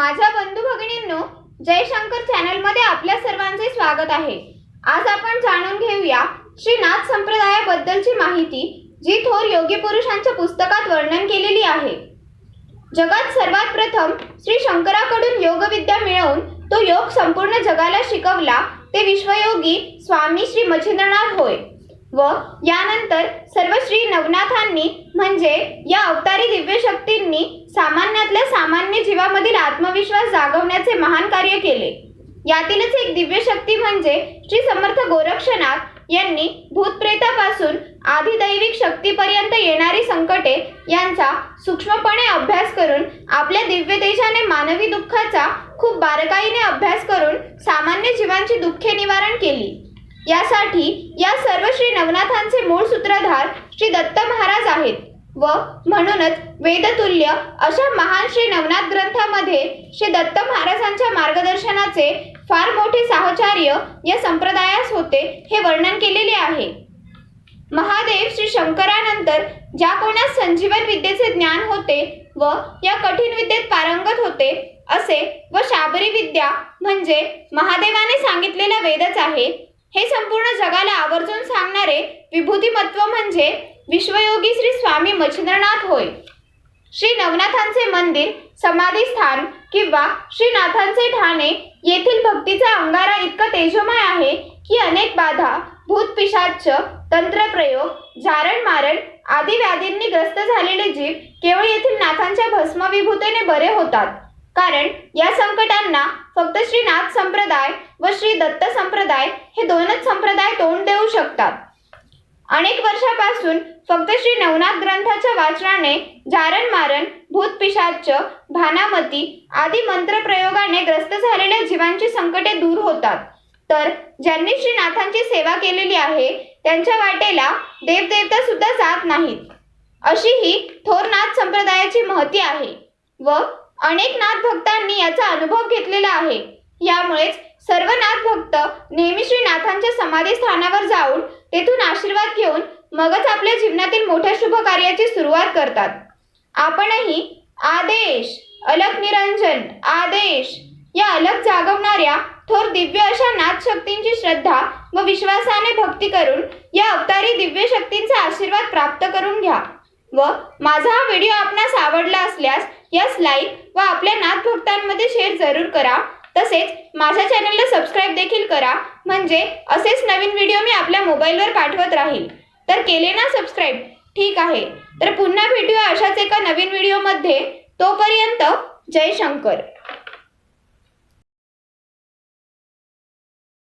माझ्या बंधू भगिनींनो जयशंकर चॅनलमध्ये आपल्या सर्वांचे स्वागत आहे. आज आपण जाणून घेऊया श्री नाथ संप्रदायाबद्दलची माहिती जी थोर योगी पुरुषांच्या पुस्तकात वर्णन केलेली आहे. जगात सर्वात प्रथम श्री शंकराकडून योगविद्या मिळवून तो योग संपूर्ण जगाला शिकवला ते विश्वयोगी स्वामी श्री मच्छिंद्रनाथ होय. व यानंतर सर्व श्री नवनाथांनी म्हणजे या अवतारी दिव्य शक्तींनी सामान्यातल्या सामान्य जीवामधील आत्मविश्वास जागवण्याचे महान कार्य केले. यातीलच एक दिव्य शक्ती म्हणजे श्री समर्थ गोरक्षनाथ यांनी भूतप्रेतापासून आधिदैविक शक्तीपर्यंत येणारी संकटे यांचा सूक्ष्मपणे अभ्यास करून आपल्या दिव्य देशाने मानवी दुःखाचा खूप बारकाईने अभ्यास करून सामान्य जीवांची दुःखे निवारण केली. यासाठी या सर्व श्री नवनाथांचे मूळ सूत्रधार श्री दत्त महाराज आहेत. व म्हणूनच वेदतुल्य अशा महान श्री नवनाथ ग्रंथामध्ये श्री दत्त महाराजांच्या मार्गदर्शनाचे फार मोठे साहचर्य या संप्रदायास होते हे वर्णन केलेले आहे. महादेव श्री शंकरानंतर ज्या कोणास संजीवन विद्येचे ज्ञान होते व या कठीण विद्येत पारंगत होते असे व शाबरी विद्या म्हणजे महादेवाने सांगितलेला वेदच आहे हे संपूर्ण जगाला आवर्जून सांगणारे विभूतिमत्व म्हणजे विश्वयोगी श्री स्वामी मच्छिंद्रनाथ होय. श्री नवनाथांचे मंदिर समाधी स्थान किंवा श्रीनाथांचे ठाणे येथील भक्तीचा अंगारा इतका तेजोमय आहे की अनेक बाधा भूत पिशाच तंत्रप्रयोग जारण मारण आदी व्याधींनी ग्रस्त झालेले जीव केवळ येथील नाथांच्या भस्मविभूतेने बरे होतात. कारण या संकटांना फक्त श्री नाथ संप्रदाय व श्री दत्त संप्रदाय हे दोनच संप्रदाय तोंड देऊ शकतात. अनेक वर्षापासून फक्त श्री नवनाथ ग्रंथाच्या वाचनाने जारण मारण भूत पिशाच भानामती आदी मंत्रप्रयोगाने ग्रस्त झालेल्या जीवांची संकटे दूर होतात. तर ज्यांनी श्रीनाथांची सेवा केलेली आहे त्यांच्या वाटेला देवदेवता सुद्धा जात नाहीत. अशी ही थोरनाथ संप्रदायाची महती आहे व अनेक नाथ भक्तांनी याचा अनुभव घेतलेला आहे. यामुळेच सर्व नाथ भक्त नेहमी श्री नाथांच्या समाधी स्थानावर जाऊन तेथून आशीर्वाद घेऊन मगच आपल्या जीवनातील मोठ्या शुभ कार्याची सुरुवात करतात. आपणही आदेश अलग निरंजन आदेश या अलग जागवणाऱ्या थोर दिव्य अशा नाथ शक्तींची श्रद्धा व विश्वासाने भक्ती करून या अवतारी दिव्य शक्तींचा आशीर्वाद प्राप्त करून घ्या. व माझा हा व्हिडिओ आपणास आवडला असल्यास यास लाईक व आपल्या नाथ भक्तांमध्ये शेअर जरूर करा. तसेच माझ्या चॅनलला सबस्क्राईब देखील करा. म्हणजे असेच नवीन व्हिडिओ मी आपल्या मोबाईलवर पाठवत राहील. तर केले ना सबस्क्राईब? ठीक आहे. तर पुन्हा भेटूया अशाच एका नवीन व्हिडिओमध्ये. तोपर्यंत जय शंकर.